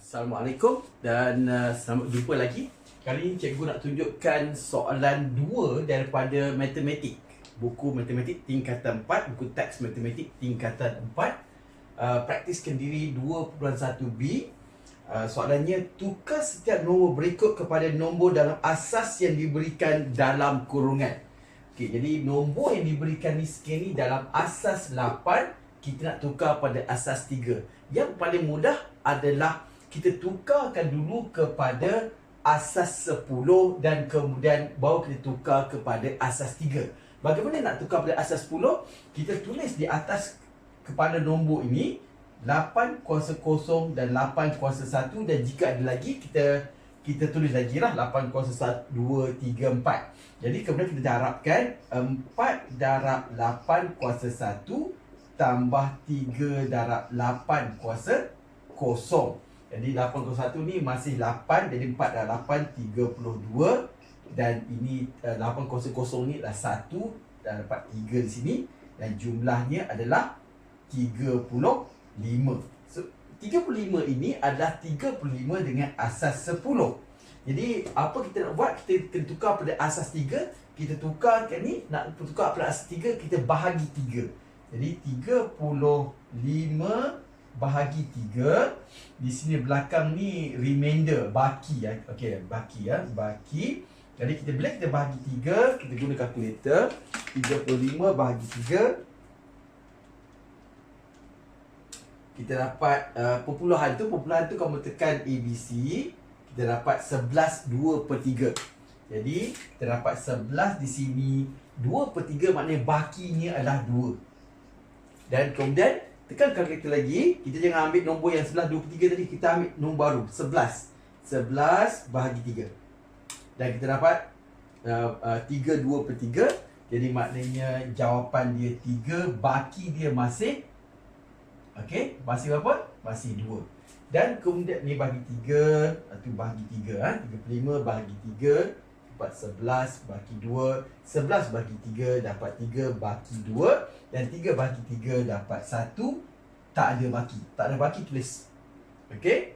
Assalamualaikum dan uh, selamat jumpa lagi. Kali ini cikgu nak tunjukkan soalan dua daripada matematik. Buku matematik tingkatan 4, buku teks matematik tingkatan 4. Uh, praktiskan diri 2.1b. Uh, soalannya tukar setiap nombor berikut kepada nombor dalam asas yang diberikan dalam kurungan. Okey, jadi nombor yang diberikan ni sekian ni dalam asas 8, kita nak tukar pada asas 3. Yang paling mudah adalah kita tukarkan dulu kepada asas 10 dan kemudian baru kita tukar kepada asas 3. Bagaimana nak tukar pada asas 10? Kita tulis di atas kepada nombor ini 8 kuasa kosong dan 8 kuasa 1 dan jika ada lagi kita kita tulis lagi lah 8 kuasa 1, 2, 3, 4 Jadi kemudian kita darabkan 4 darab 8 kuasa 1 Tambah 3 darab 8 kuasa kosong jadi 801 ni masih 8 Jadi 4 dan 8 32 Dan ini uh, 800 ni adalah 1 Dan dapat 3 di sini. Dan jumlahnya adalah 35 So 35 ini adalah 35 dengan asas 10 Jadi apa kita nak buat? Kita kena tukar pada asas 3 Kita tukarkan ni Nak tukar pada asas 3 Kita bahagi 3 Jadi 35 bahagi 3 di sini belakang ni remainder baki. Ya okey baki ya baki. Jadi kita bila kita bahagi 3 kita guna kalkulator 35 bahagi 3 kita dapat uh, perpuluhan tu perpuluhan tu kamu tekan ABC kita dapat 11 2 per 3 jadi kita dapat 11 di sini 2 per 3 maknanya bakinya adalah 2 dan kemudian Tekan kalkulator lagi. Kita jangan ambil nombor yang sebelah 23 tadi. Kita ambil nombor baru. 11 11 bahagi 3 Dan kita dapat uh, uh, 3 2 per 3 Jadi maknanya jawapan dia 3 Baki dia masih Okey, masih berapa? Masih 2 Dan kemudian ni bagi 3 Itu bahagi 3 ha? 35 bahagi 3 dapat 11 bagi 2 11 bagi 3 dapat 3 bagi 2 Dan 3 bagi 3 dapat 1 Tak ada baki. Tak ada baki tulis. Okey?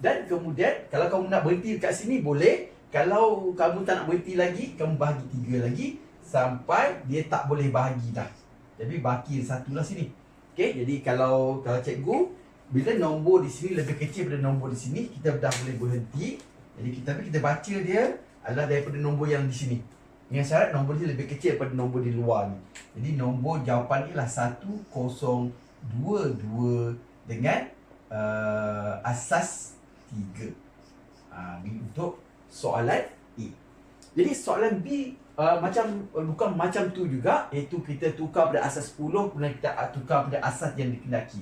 Dan kemudian Kalau kamu nak berhenti kat sini boleh. Kalau kamu tak nak berhenti lagi Kamu bahagi 3 lagi Sampai dia tak boleh bahagi dah. Jadi baki satu lah sini. Okey? Jadi kalau Kalau cikgu Bila nombor di sini lebih kecil daripada nombor di sini Kita dah boleh berhenti. Jadi kita, tapi kita baca dia adalah daripada nombor yang di sini. Dengan syarat nombor ni lebih kecil daripada nombor di luar ni. Jadi nombor jawapan ni lah 1022 dengan uh, asas 3. Uh, ini untuk soalan A. Jadi soalan B uh, macam uh, bukan macam tu juga iaitu kita tukar pada asas 10 kemudian kita tukar pada asas yang dikendaki.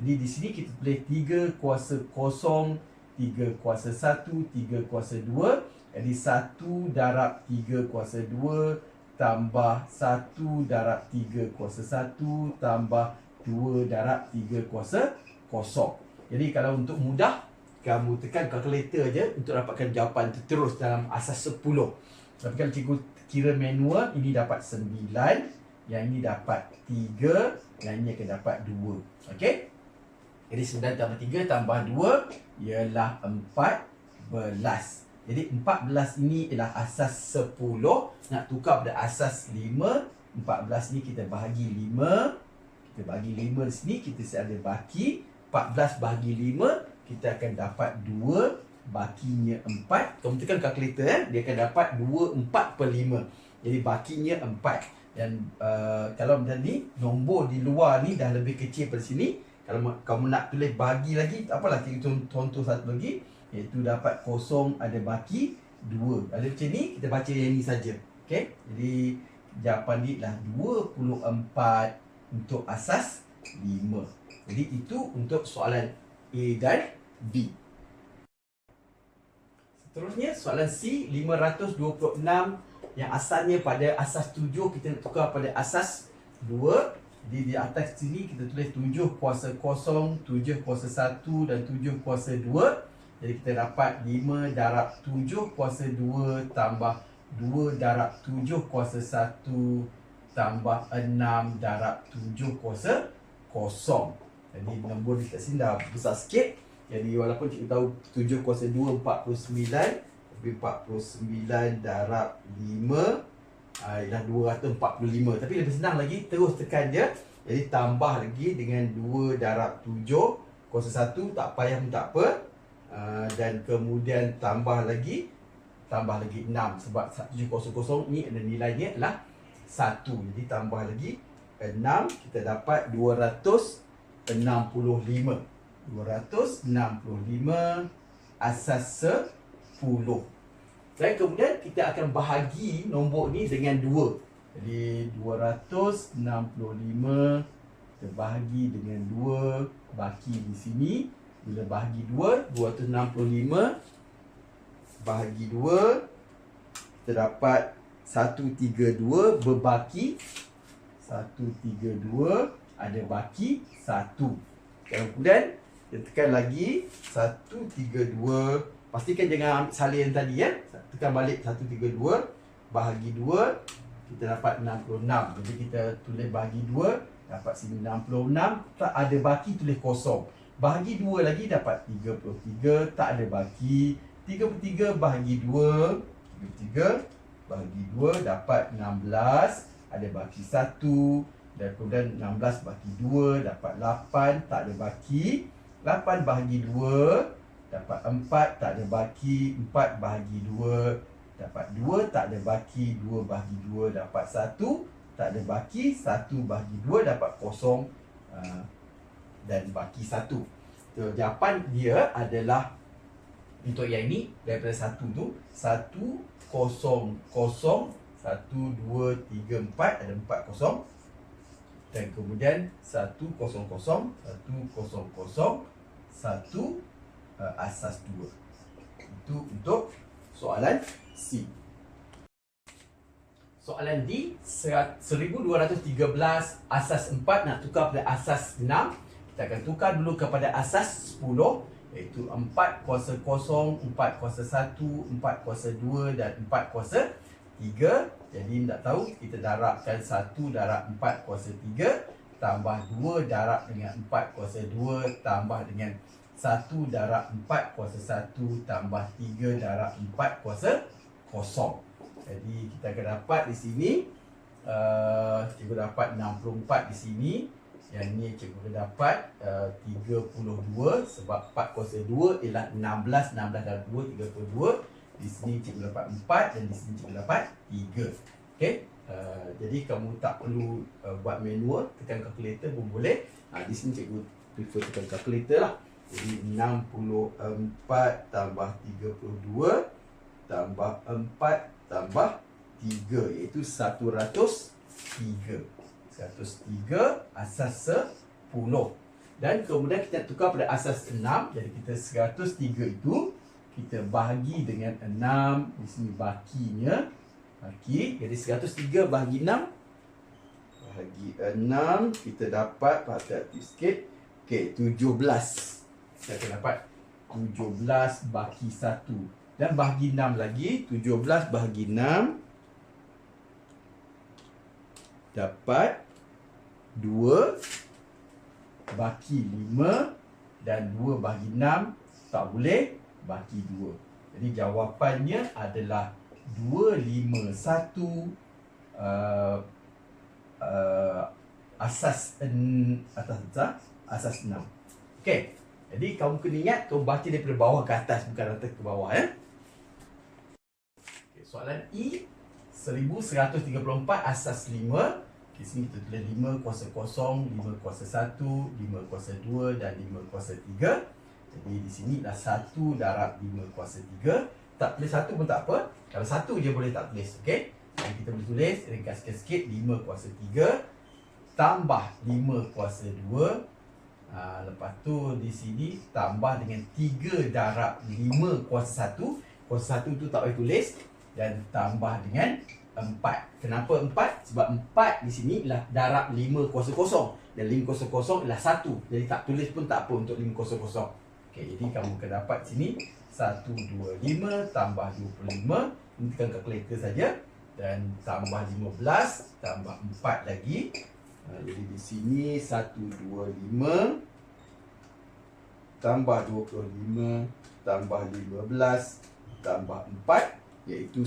Jadi di sini kita boleh 3 kuasa kosong 3 kuasa 1, 3 kuasa 2 Jadi 1 darab 3 kuasa 2 Tambah 1 darab 3 kuasa 1 Tambah 2 darab 3 kuasa kosong. Jadi kalau untuk mudah Kamu tekan kalkulator je Untuk dapatkan jawapan terus dalam asas 10 Tapi kalau cikgu kira manual Ini dapat 9 Yang ini dapat 3 Yang ini akan dapat 2 Okay jadi 9 tambah 3 tambah 2 ialah 14. Jadi 14 ini ialah asas 10. Nak tukar pada asas 5. 14 ni kita bahagi 5. Kita bahagi 5 di sini. Kita ada baki. 14 bahagi 5. Kita akan dapat 2. Bakinya 4. Kamu tekan kalkulator eh. Dia akan dapat 2, 4 per 5. Jadi bakinya 4. Dan uh, kalau macam ni. Nombor di luar ni dah lebih kecil pada sini. Kalau kamu nak tulis bagi lagi, tak apalah kita contoh satu lagi iaitu dapat kosong ada baki dua. Ada macam ni kita baca yang ni saja. Okey. Jadi jawapan ni lah 24 untuk asas 5. Jadi itu untuk soalan A dan B. Seterusnya soalan C 526 yang asalnya pada asas 7 kita nak tukar pada asas 2 jadi di atas sini kita tulis 7 kuasa kosong, 7 kuasa 1 dan 7 kuasa 2. Jadi kita dapat 5 darab 7 kuasa 2 tambah 2 darab 7 kuasa 1 tambah 6 darab 7 kuasa kosong. Jadi nombor di sini dah besar sikit. Jadi walaupun cikgu tahu 7 kuasa 2 49 Tapi 49 darab 5 uh, Ialah 245 Tapi lebih senang lagi terus tekan je Jadi tambah lagi dengan 2 darab 7 Kuasa 1 tak payah pun tak apa uh, Dan kemudian tambah lagi Tambah lagi 6 Sebab 700 ni ada nilainya adalah 1 Jadi tambah lagi 6 Kita dapat 265 265 asas 10 dan kemudian kita akan bahagi nombor ni dengan 2 jadi 265 kita bahagi dengan 2 baki di sini bila bahagi 2 265 bahagi 2 kita dapat 132 berbaki. 132 ada baki 1 kemudian kita tekan lagi 132 Pastikan jangan ambil salin tadi ya. Tekan balik 132 Bahagi 2 Kita dapat 66 Jadi kita tulis bahagi 2 Dapat sini 66 Tak ada baki tulis kosong Bahagi 2 lagi dapat 33 Tak ada baki 33 bahagi 2 33 Bahagi 2 dapat 16 Ada baki 1 Dan kemudian 16 bahagi 2 Dapat 8 Tak ada baki 8 bahagi 2 dapat 4 tak ada baki 4 bahagi 2 dapat 2 tak ada baki 2 bahagi 2 dapat 1 tak ada baki 1 bahagi 2 dapat kosong. Uh, dan baki 1 so, jawapan dia adalah untuk yang ini daripada 1 tu 1 kosong kosong 1 2 3 4 ada 4 kosong dan kemudian 100 100 satu uh, asas dua. Itu untuk soalan C. Soalan D 1213 asas 4 nak tukar pada asas 6. Kita akan tukar dulu kepada asas 10 iaitu 4 kuasa kosong, 4 kuasa 1, 4 kuasa 2 dan 4 kuasa 3. Jadi tak tahu kita darabkan 1 darab 4 kuasa 3 tambah 2 darab dengan 4 kuasa 2 tambah dengan 1 darab 4 kuasa 1 tambah 3 darab 4 kuasa kosong. Jadi kita akan dapat di sini uh, cikgu dapat 64 di sini. Yang ni cikgu dapat uh, 32 sebab 4 kuasa 2 ialah 16 16 darab 2 32. Di sini cikgu dapat 4 dan di sini cikgu dapat 3. Okey. Uh, jadi kamu tak perlu uh, buat manual tekan kalkulator pun boleh uh, di sini cikgu prefer tekan kalkulator lah jadi 64 tambah 32 tambah 4 tambah 3 iaitu 103 103 asas 10 dan kemudian kita tukar pada asas 6 jadi kita 103 itu kita bahagi dengan 6 di sini bakinya. Bagi, jadi 103 bahagi 6 Bahagi 6 Kita dapat Hati-hati sikit. Okey, 17 Kita akan dapat 17 bagi 1 Dan bahagi 6 lagi 17 bahagi 6 Dapat 2 Baki 5 Dan 2 bagi 6 Tak boleh Baki 2 Jadi jawapannya adalah 251 uh, uh, asas en, atas atas asas 6. Okey. Jadi kamu kena ingat kau baca daripada bawah ke atas bukan atas ke bawah ya. Okay, soalan E 1134 asas 5. Di sini kita tulis 5 kuasa kosong, 5 kuasa 1, 5 kuasa 2 dan 5 kuasa 3. Jadi di sini dah 1 darab 5 kuasa 3 tak tulis satu pun tak apa Kalau satu je boleh tak tulis okay? Jadi kita boleh tulis ringkaskan sikit 5 kuasa 3 Tambah 5 kuasa 2 ha, Lepas tu di sini Tambah dengan 3 darab 5 kuasa 1 Kuasa 1 tu tak boleh tulis Dan tambah dengan 4 Kenapa 4? Sebab 4 di sini ialah darab 5 kuasa kosong. Dan 5 kuasa kosong ialah 1 Jadi tak tulis pun tak apa untuk 5 kuasa kosong. Okay, jadi kamu akan dapat sini 125 tambah 25 Ini tekan kalkulator saja. Dan tambah 15 Tambah 4 lagi. Ha, Jadi di sini 125 tambah 25 tambah 15 tambah 4 iaitu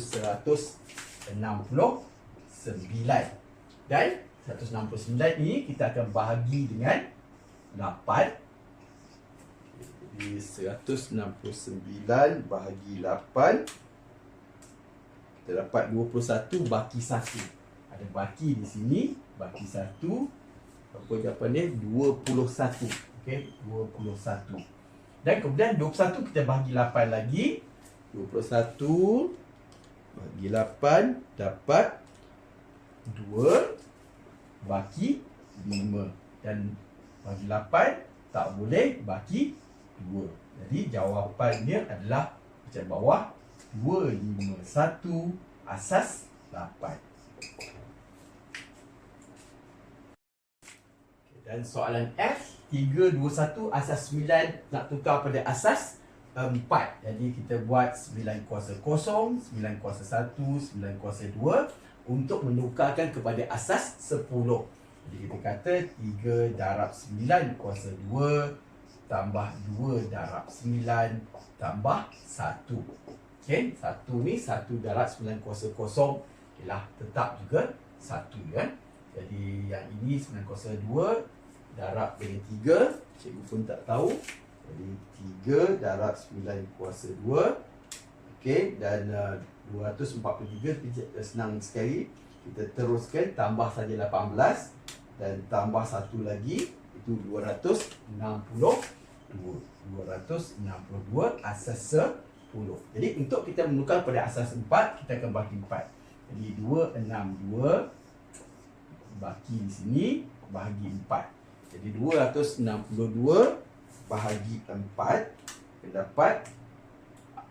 169 dan 169 ini kita akan bahagi dengan 8 jadi 169 bahagi 8 kita dapat 21 baki 1 ada baki di sini baki 1 apa jawapan dia? 21 okey 21 dan kemudian 21 kita bahagi 8 lagi. 21 bagi 8 dapat 2 baki 5 dan bagi 8 tak boleh baki 2 jadi jawapannya adalah macam bawah 2, 5, 1 asas 8 dan soalan F 3, 2, 1 asas 9 nak tukar pada asas empat. Jadi kita buat sembilan kuasa kosong, sembilan kuasa satu, sembilan kuasa dua untuk menukarkan kepada asas sepuluh. Jadi kita kata tiga darab sembilan kuasa dua tambah dua darab sembilan tambah satu. Okay, satu ni satu darab sembilan kuasa kosong ialah tetap juga satu kan. Jadi yang ini sembilan kuasa dua darab dengan tiga. Cikgu pun tak tahu jadi 3 darab 9 kuasa 2 Okey dan uh, 243 senang sekali. Kita teruskan tambah saja 18 Dan tambah satu lagi Itu 262 262 asas 10 Jadi untuk kita menukar pada asas 4 Kita akan bagi 4 Jadi 262 Bagi di sini Bahagi 4 Jadi 262 bahagi 4 dapat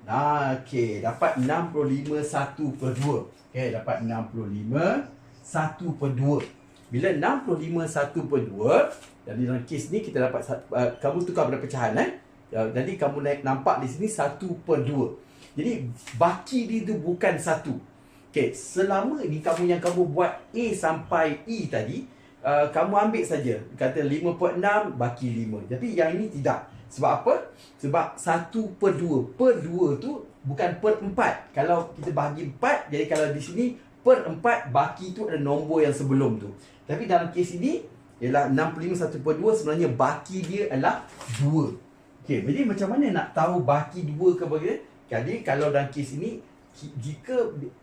Nah, okey, dapat 65 1 per 2. Okey, dapat 65 1 per 2. Bila 65 1 per 2, jadi dalam kes ni kita dapat uh, kamu tukar pada pecahan eh. Uh, jadi kamu naik nampak di sini 1 per 2. Jadi baki dia tu bukan 1. Okey, selama ni kamu yang kamu buat A sampai E tadi, uh, kamu ambil saja. Kata 5 per 6 baki 5 tapi yang ini tidak. Sebab apa? Sebab 1 per 2 per 2 tu bukan per 4 kalau kita bahagi 4 jadi kalau di sini per 4 baki tu ada nombor yang sebelum tu. Tapi dalam kes ini ialah 65 1 per 2 sebenarnya baki dia adalah 2 Okey, jadi macam mana nak tahu baki 2 ke bagaimana? Jadi kalau dalam kes ini jika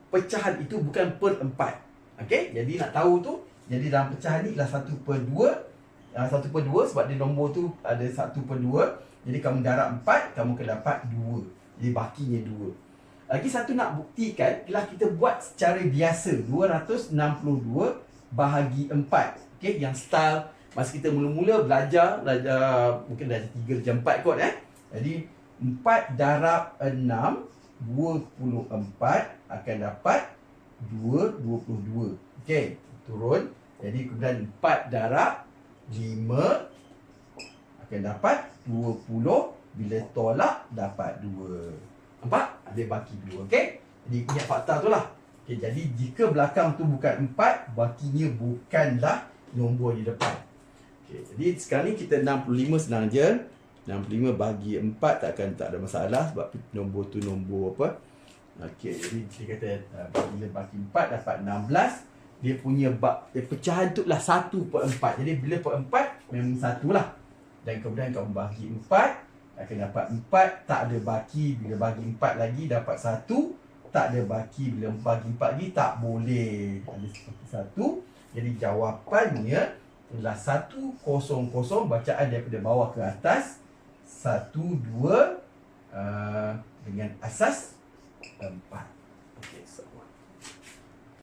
pecahan itu bukan per 4 Okey, jadi nak tahu tu jadi dalam pecahan ni ialah 1 per 2 uh, 1 per 2 sebab dia nombor tu ada 1 per 2 Jadi kamu darab 4 Kamu akan dapat 2 Jadi bakinya 2 Lagi satu nak buktikan Ialah kita buat secara biasa 262 bahagi 4 okay? Yang style Masa kita mula-mula belajar Belajar Mungkin belajar 3 jam 4 kot eh. Jadi 4 darab 6 24 akan dapat 2 22 Okay Turun jadi kemudian 4 darab 5 akan dapat 20 bila tolak dapat 2. Nampak? Ada baki 2, okey? Jadi ingat fakta tu lah. Okay, jadi jika belakang tu bukan 4, bakinya bukanlah nombor di depan. Okay, jadi sekarang ni kita 65 senang je. 65 bagi 4 takkan tak ada masalah sebab nombor tu nombor apa. Okey, jadi kita kata uh, bila bagi 4 dapat 16 dia punya bab dia pecahan tu lah 1 per 4 jadi bila per 4 memang satu lah. Dan kemudian kamu bagi 4 akan dapat 4 tak ada baki bila bagi 4 lagi dapat 1 tak ada baki bila bagi 4 lagi tak boleh. Ada seperti 1 jadi jawapannya adalah 1 kosong kosong bacaan daripada bawah ke atas. 1 2 uh, dengan asas